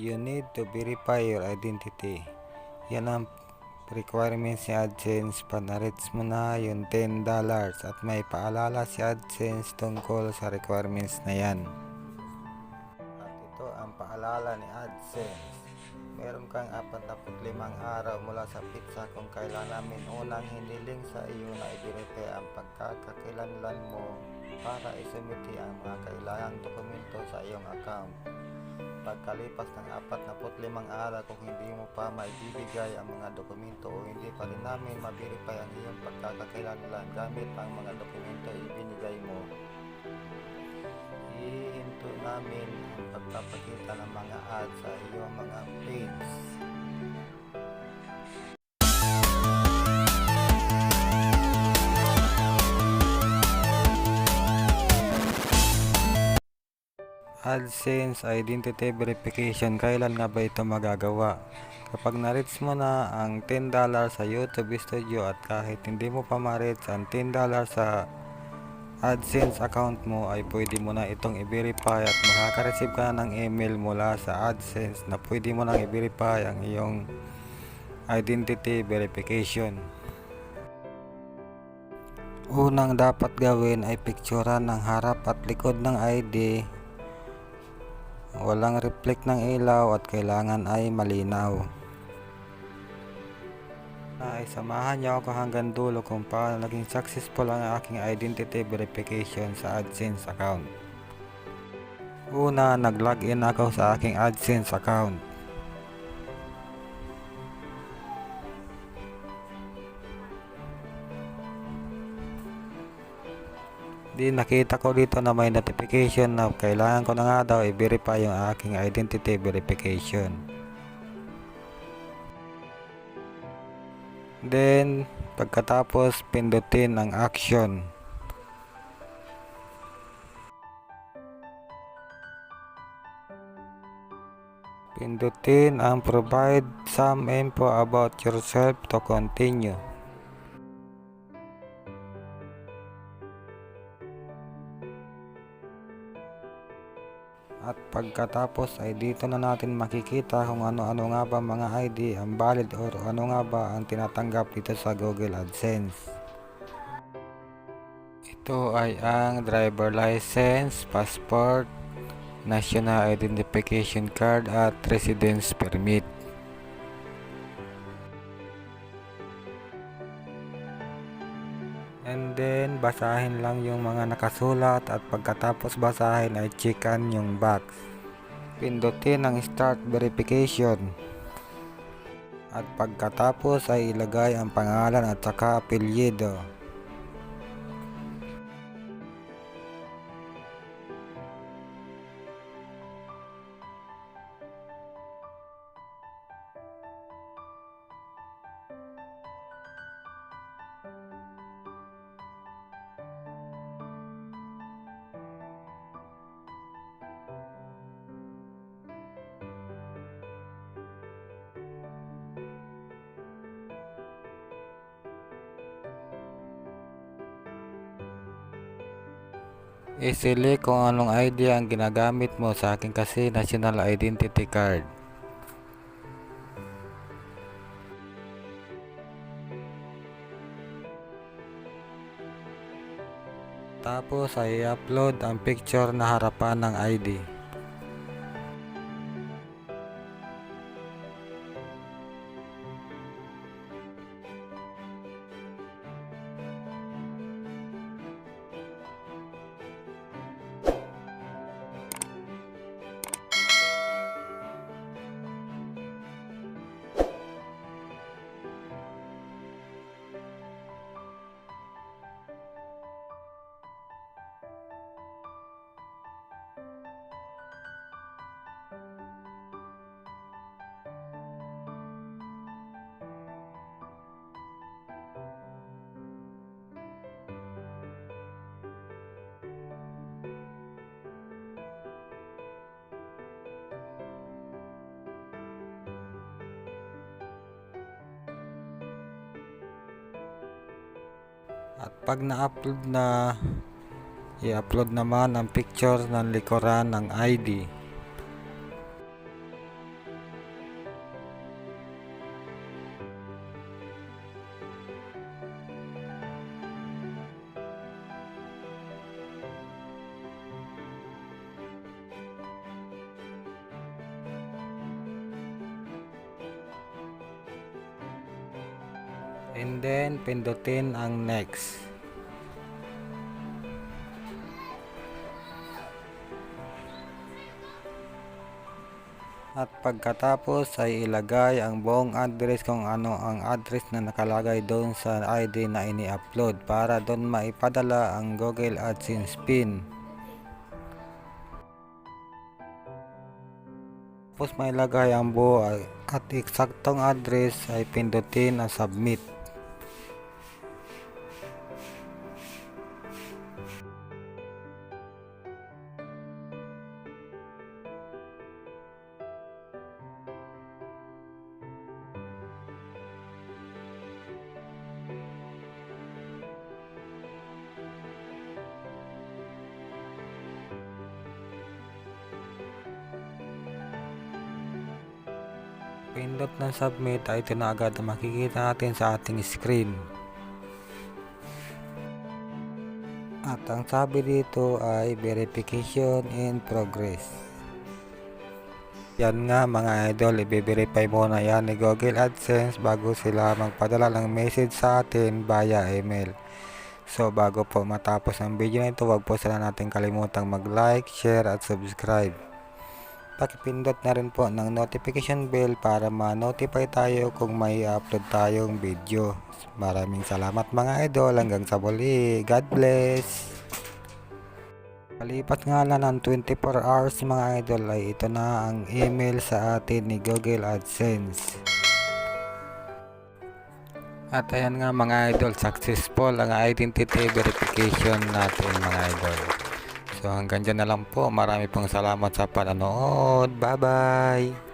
you need to verify your identity. Yan ang requirements ni AdSense. Pag na-reach mo na yung $10 at may paalala si AdSense tungkol sa requirements na yan. At ito ang paalala ni AdSense. Meron kang 45 araw mula sa pizza kung kailan namin unang hiniling sa iyo na i-verify ang pagkakakilanlan mo para isumiti ang mga kailangang dokumento sa iyong account. Pagkalipas ng 45 araw kung hindi mo pa maibibigay ang mga dokumento o hindi pa rin namin ma-verify ang iyong pagkakakilanlan gamit ang mga dokumento ibinigay mo, hihinto namin ang pagpapakita ng mga ads sa iyong mga page. AdSense Identity Verification, kailan nga ba ito magagawa? Kapag na-reach mo na ang $10 sa YouTube Studio at kahit hindi mo pa ma-reach ang $10 sa AdSense account mo ay pwede mo na itong i-verify at makaka-receive ka ng email mula sa AdSense na pwede mo nang i-verify ang iyong identity verification. Unang dapat gawin ay picturean ng harap at likod ng ID walang reflect ng ilaw at kailangan ay malinaw. Ay samahan niyo ako hanggang dulo kung paano naging successful ang aking identity verification sa AdSense account. Una, nag-login ako sa aking AdSense account. Di nakita ko dito na may notification na kailangan ko na nga daw i-verify yung aking identity verification. Then, pagkatapos pindutin ang action. Pindutin ang provide some info about yourself to continue. Pagkatapos ay dito na natin makikita kung ano-ano nga ba mga ID ang valid or ano nga ba ang tinatanggap dito sa Google AdSense. Ito ay ang driver license, passport, national identification card at residence permit. Then, basahin lang yung mga nakasulat at pagkatapos basahin ay checkan yung box. Pindutin ang start verification. At pagkatapos ay ilagay ang pangalan at saka apelyido. I-select kung anong ID ang ginagamit mo sa akin kasi national identity card. Tapos ay upload ang picture na harapan ng ID. At pag na-upload na, i-upload naman ang picture ng likuran ng ID. And then, pindutin ang next. At pagkatapos ay ilagay ang buong address kung ano ang address na nakalagay doon sa ID na ini-upload para doon maipadala ang Google AdSense PIN. Tapos may lagay ang buo at eksaktong address ay pindutin ang submit. Pindot ng submit ay ito na agad ang makikita natin sa ating screen. At ang sabi dito ay verification in progress. Yan nga mga idol, i-verify muna yan ni Google AdSense bago sila magpadala ng message sa atin via email. So bago po matapos ang video na ito, huwag po sila natin kalimutang mag-like, share at subscribe. Pakipindot na rin po ng notification bell para ma-notify tayo kung may upload tayong video. Maraming salamat mga idol. Hanggang sa muli. God bless. Kalipat nga lang ng 24 hours mga idol ay ito na ang email sa atin ni Google AdSense. At ayan nga mga idol, successful ang identity verification natin mga idol. So hanggang dyan na lang po. Marami pong salamat sa panonood. Bye bye!